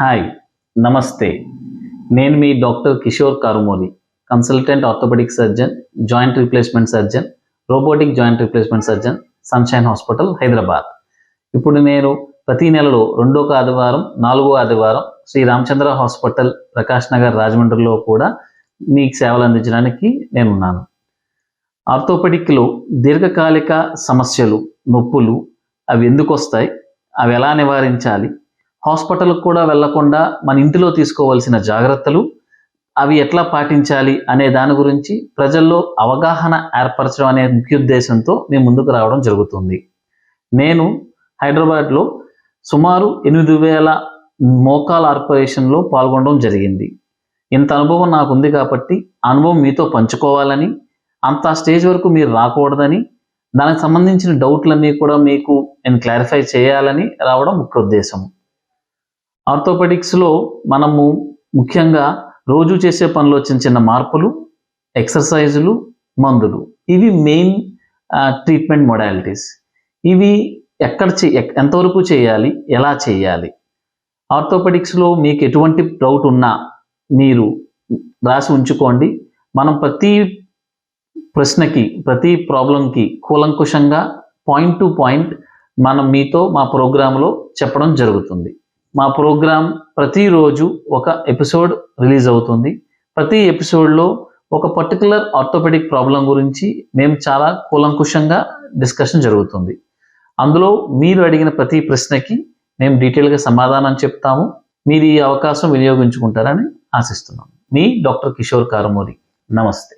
Hi నమస్తే. నేను మీ doctor Kishore Karumoli consultant orthopaedic surgeon joint replacement surgeon robotic joint replacement surgeon Sunshine hospital Hyderabad. ఇప్పుడు నేను ప్రతి నెలలో రెండో ఆదివారం నాలుగో ఆదివారం శ్రీ రామచంద్ర హాస్పిటల్ ప్రకాష్ నగర్ రాజమండ్రిలో కూడా మీకు సేవలు అందించడానికి నేను ఉన్నాను ఆర్థోపెడిక్లో దీర్ఘకాలిక సమస్యలు నొప్పులు అవి ఎందుకు వస్తాయి? అవి ఎలా నివారించాలి? హాస్పిటల్కి కూడా వెళ్ళకుండా మన ఇంటిలో తీసుకోవాల్సిన జాగ్రత్తలు అవి ఎట్లా పాటించాలి అనే దాని గురించి ప్రజల్లో అవగాహన ఏర్పరచడం అనే ముఖ్య ఉద్దేశంతో మేము ముందుకు రావడం జరుగుతుంది. నేను హైదరాబాద్లో సుమారు ఎనిమిది వేల మోకాల ఆర్పరేషన్లో పాల్గొనడం జరిగింది. ఇంత అనుభవం నాకు ఉంది కాబట్టి అనుభవం మీతో పంచుకోవాలని అంత స్టేజ్ వరకు మీరు రాకూడదని దానికి సంబంధించిన డౌట్లన్నీ కూడా మీకు నేను క్లారిఫై చేయాలని రావడం ముఖ్య ఉద్దేశం. ఆర్థోపెడిక్స్లో మనము ముఖ్యంగా రోజు చేసే పనిలో చిన్న చిన్న మార్పులు ఎక్సర్సైజులు మందులు. ఇవి మెయిన్ ట్రీట్మెంట్ మొడాలిటీస్. ఇవి ఎక్కడ చే ఎంతవరకు చేయాలి ఎలా చేయాలి? ఆర్థోపెడిక్స్లో మీకు ఎటువంటి డౌట్ ఉన్నా మీరు రాసి ఉంచుకోండి. మనం ప్రతి ప్రశ్నకి ప్రతి ప్రాబ్లంకి కూలంకుషంగా పాయింట్ టు పాయింట్ మనం మీతో మా ప్రోగ్రాంలో చెప్పడం జరుగుతుంది. మా ప్రోగ్రాం ప్రతిరోజు ఒక ఎపిసోడ్ రిలీజ్ అవుతుంది. ప్రతి ఎపిసోడ్లో ఒక పర్టికులర్ ఆర్థోపెడిక్ ప్రాబ్లం గురించి మేము చాలా కూలంకుషంగా డిస్కషన్ జరుగుతుంది. అందులో మీరు అడిగిన ప్రతి ప్రశ్నకి మేము డీటెయిల్గా సమాధానం చెప్తాము. మీరు ఈ అవకాశం వినియోగించుకుంటారని ఆశిస్తున్నాం. మీ డాక్టర్ కిషోర్ కారమూరి. నమస్తే.